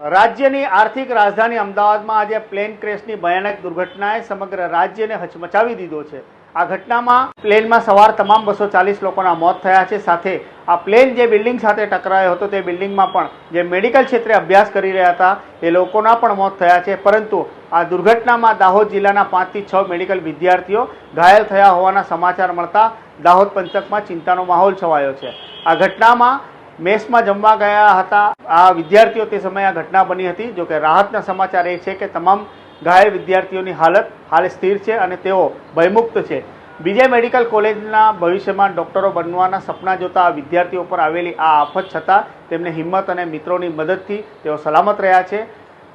રાજ્યની આર્થિક રાજધાની અમદાવાદમાં આજે પ્લેન ક્રેશની ભયાનક દુર્ઘટનાએ સમગ્ર રાજ્યને હચમચાવી દીધો છે. આ ઘટનામાં પ્લેનમાં સવાર તમામ બસો ચાલીસ લોકોના મોત થયા છે. સાથે આ પ્લેન જે બિલ્ડિંગ સાથે ટકરાયો હતો તે બિલ્ડિંગમાં પણ જે મેડિકલ ક્ષેત્રે અભ્યાસ કરી રહ્યા હતા એ લોકોના પણ મોત થયા છે. પરંતુ આ દુર્ઘટનામાં દાહોદ જિલ્લાના પાંચથી છ મેડિકલ વિદ્યાર્થીઓ ઘાયલ થયા હોવાના સમાચાર મળતા દાહોદ પંથકમાં ચિંતાનો માહોલ છવાયો છે. આ ઘટનામાં મેસમાં જમવા ગયા હતા. આ વિદ્યાર્થીઓ તે સમયે આ ઘટના બની હતી. જો કે રાહતના સમાચાર એ છે કે તમામ ઘાયલ વિદ્યાર્થીઓની હાલત હાલ સ્થિર છે અને તેઓ ભયમુક્ત છે. બીજે મેડિકલ કોલેજના ભવિષ્યમાં ડોક્ટરો બનવાના સપના જોતા વિદ્યાર્થીઓ પર આવેલી આ આફત છતાં તેમને હિંમત અને મિત્રોની મદદથી તેઓ સલામત રહ્યા છે.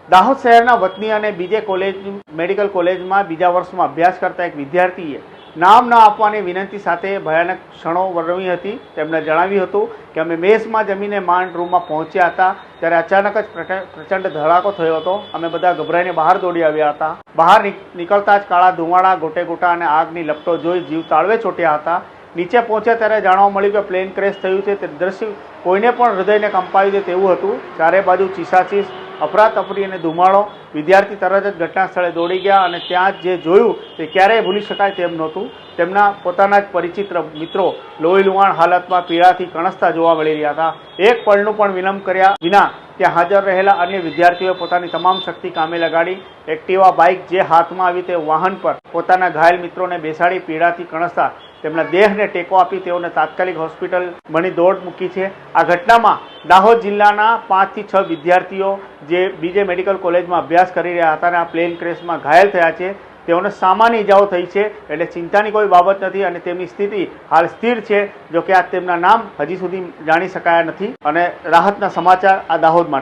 દાહોદ શહેરના વતની અને બીજે કોલેજ, મેડિકલ કોલેજમાં બીજા વર્ષમાં અભ્યાસ કરતા એક વિદ્યાર્થીએ નામ ન આપવાની વિનંતી સાથે ભયાનક ક્ષણો વર્ણવી હતી. તેમણે જણાવ્યું હતું કે અમે મેસમાં જમીને માંડ રૂમમાં પહોંચ્યા હતા, ત્યારે અચાનક જ પ્રચ- પ્રચંડ ધડાકો થયો હતો. અમે બધા ગભરાઈને બહાર દોડી આવ્યા હતા. બહાર નીક- નીકળતા જ કાળા ધુમાડા ગોટે ગોટા અને આગની લપટો જોઈ જીવ તાળવે ચોટ્યા હતા. નીચે પહોંચ્યા ત્યારે જાણવા મળ્યું કે પ્લેન ક્રેશ થયું છે. તે દ્રશ્ય કોઈને પણ હૃદયને કંપાવી દે તેવું હતું. ચારે બાજુ ચીસાચીસ અફરાતફરી અને ધુમાડો વિદ્યાર્થી તરત જ ઘટના સ્થળે દોડી ગયા અને ત્યાં જે જોયું તે ક્યારેય ભૂલી શકાય તેમ નહોતું. તેમના પોતાના જ પરિચિત મિત્રો લોહી લુહાણ હાલતમાં પીડાથી કણસતા જોવા મળી રહ્યા હતા. એક પળનું પણ વિલંબ કર્યા વિના ત્યાં હાજર રહેલા અન્ય વિદ્યાર્થીઓએ પોતાની તમામ શક્તિ કામે લગાડી. એક્ટિવા બાઇક જે હાથમાં આવી તે વાહન પર પોતાના ઘાયલ મિત્રોને બેસાડી પીડાથી કણસતા તેમના દેહને ટેકો આપી તેઓને તાત્કાલિક હોસ્પિટલ મણી દોડ મૂકી છે. આ ઘટનામાં દાહોદ જિલ્લાના પાંચથી છ વિદ્યાર્થીઓ જે બીજે મેડિકલ કોલેજમાં અભ્યાસ કરી રહ્યા હતા અને આ પ્લેન ક્રેશમાં ઘાયલ થયા છે. તેઓને સામાન્ય ઇજાઓ થઈ છે એટલે ચિંતાની કોઈ બાબત નથી અને તેમની સ્થિતિ હાલ સ્થિર છે જો કે આ તેમના નામ હજી સુધી જાણી શકાયા નથી. અને રાહતના સમાચાર આ દાહોદ માટે